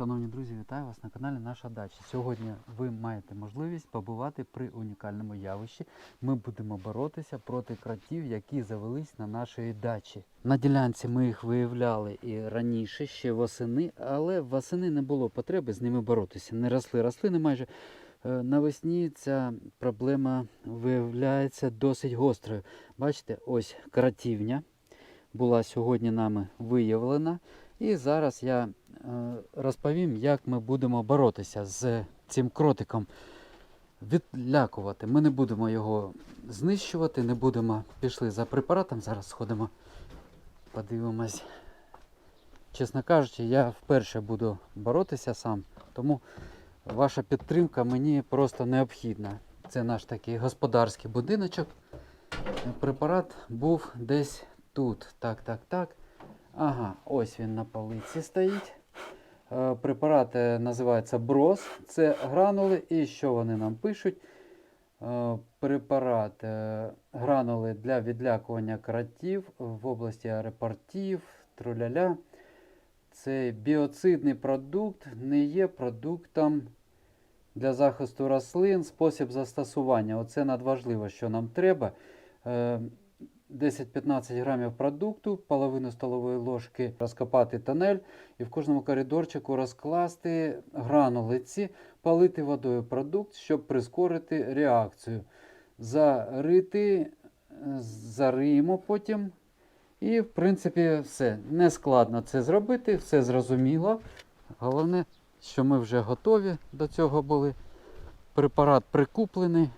Шановні друзі, вітаю вас на каналі Наша Дача. Сьогодні ви маєте можливість побувати при унікальному явищі. Ми будемо боротися проти кротів, які завелись на нашій дачі. На ділянці ми їх виявляли і раніше, ще восени, але восени не було потреби з ними боротися. Не росли рослини майже. Е, Навесні ця проблема виявляється досить гострою. Бачите, ось кратівня була сьогодні нами виявлена. І зараз я розповім, як ми будемо боротися з цим кротиком. Відлякувати. Ми не будемо його знищувати, не будемо. Пішли за препаратом. Зараз сходимо, подивимось. Чесно кажучи, я вперше буду боротися сам, тому ваша підтримка мені просто необхідна. Це наш такий господарський будиночок. Препарат був десь тут. Так, так, так. Ага, ось він на полиці стоїть. Е, Препарат називається Брос. Це гранули. І що вони нам пишуть? Е, Препарат е, гранули для відлякування кротів в області аеропортів, труляля. Цей біоцидний продукт не є продуктом для захисту рослин, спосіб застосування. Оце надважливо, що нам треба. Е, 10-15 грамів продукту, половину столової ложки розкопати тонель і в кожному коридорчику розкласти гранулиці, полити водою продукт, щоб прискорити реакцію. Зарити, зариємо потім. І, в принципі, все. Не складно це зробити, все зрозуміло. Головне, що ми вже готові до цього були. Препарат прикуплений.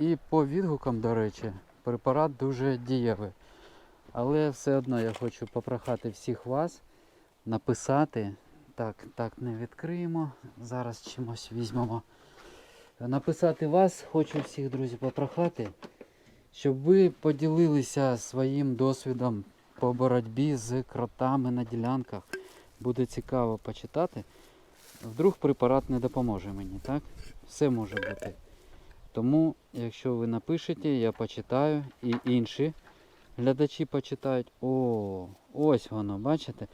І по відгукам, до речі, препарат дуже дієвий. Але все одно я хочу попрохати всіх вас написати. Так, так, не відкриємо. Зараз чимось візьмемо. Написати вас, хочу всіх, друзі, попрохати, щоб ви поділилися своїм досвідом по боротьбі з кротами на ділянках. Буде цікаво почитати. Вдруг препарат не допоможе мені, так? Все може бути. Тому, якщо ви напишете, я почитаю і інші глядачі почитають. О, ось воно, бачите?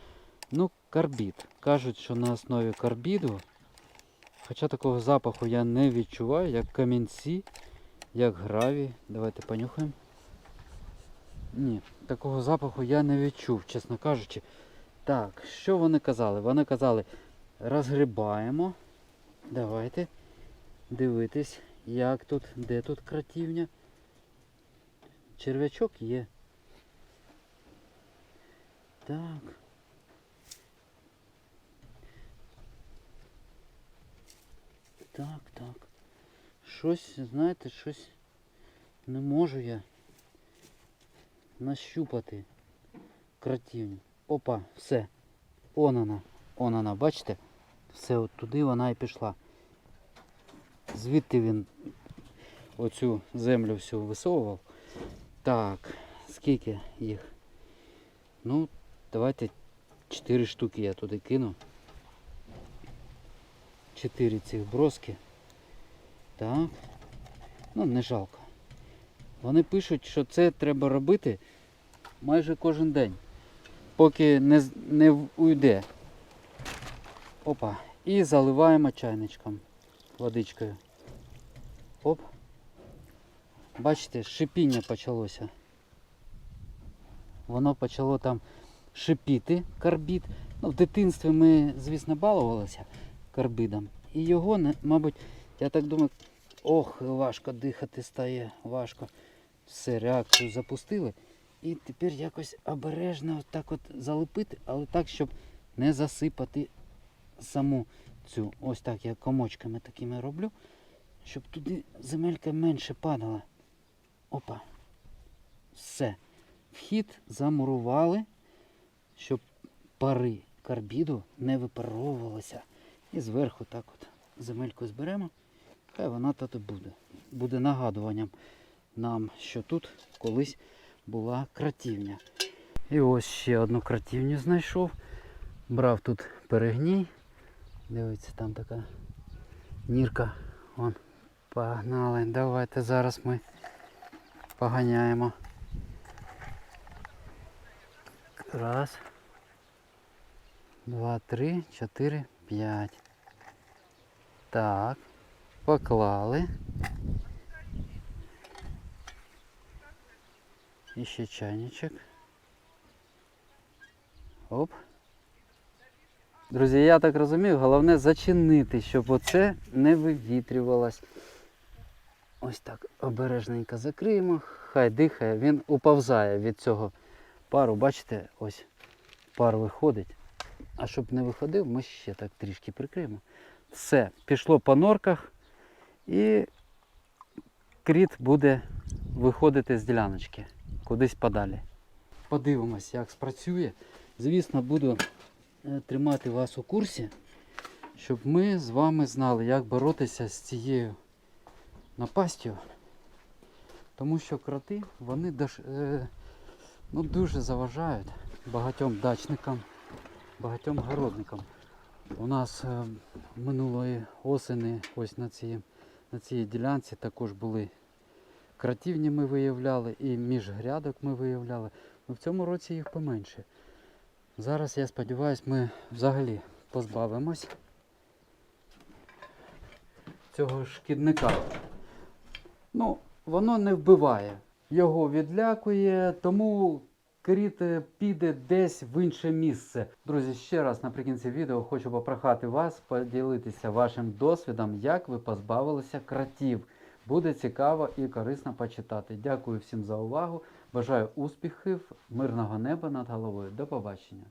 Ну, карбід. Кажуть, що на основі карбіду, хоча такого запаху я не відчуваю, як камінці, як гравій. Давайте понюхаємо. Ні, такого запаху я не відчув, чесно кажучи. Так, що вони казали? Вони казали, розгрібаємо. Давайте дивитись. Як тут? Де тут кратівня? Черв'ячок є. Так. Так, так. Щось, знаєте, щось не можу я нащупати кратівню. Опа, все. Он вона. Он вона, бачите? Все, от туди вона і пішла. Звідти він оцю землю всю висовував. Так, скільки їх? Ну, давайте 4 штуки я туди кину. 4 цих броски. Так. Ну, не жалко. Вони пишуть, що це треба робити майже кожен день, поки не, не уйде. Опа. І заливаємо чайничком водичкою. Оп. Бачите, шипіння почалося. Воно почало там шипіти карбід. Ну, в дитинстві ми, звісно, балувалися карбидом. І його, мабуть, я так думаю, ох, важко дихати стає, важко. Все, реакцію запустили. І тепер якось обережно так от залипити, але так, щоб не засипати саму цю. Ось так я комочками такими роблю, щоб туди земелька менше падала. Опа. Все. Вхід замурували, щоб пари карбіду не випаровувалися. І зверху так от земельку зберемо. Хай вона тут буде. Буде нагадуванням нам, що тут колись була кратівня. І ось ще одну кратівню знайшов. Брав тут перегній. Дивіться, там така нірка. Вон, погнали. Давайте зараз ми поганяємо. Раз. Два, три, чотири, п'ять. Так. Поклали. І ще чайничок. Оп. Друзі, я так розумію, головне зачинити, щоб оце не вивітрювалось. Ось так обережненько закриємо. Хай дихає, він уповзає від цього пару. Бачите, ось пар виходить. А щоб не виходив, ми ще так трішки прикриємо. Все, пішло по норках і кріт буде виходити з діляночки кудись подалі. Подивимось, як спрацює. Звісно, буду тримати вас у курсі, щоб ми з вами знали, як боротися з цією напастю. Тому що кроти вони е, ну, дуже заважають багатьом дачникам, багатьом городникам. У нас е, минулої осени ось на цій, на цій ділянці також були кратівні ми виявляли і між грядок ми виявляли. Ну, в цьому році їх поменше. Зараз я сподіваюся, ми взагалі позбавимось цього шкідника. Ну, воно не вбиває. Його відлякує, тому кріт піде десь в інше місце. Друзі, ще раз наприкінці відео хочу попрохати вас поділитися вашим досвідом, як ви позбавилися кротів. Буде цікаво і корисно почитати. Дякую всім за увагу. Бажаю успіхів, мирного неба над головою. До побачення.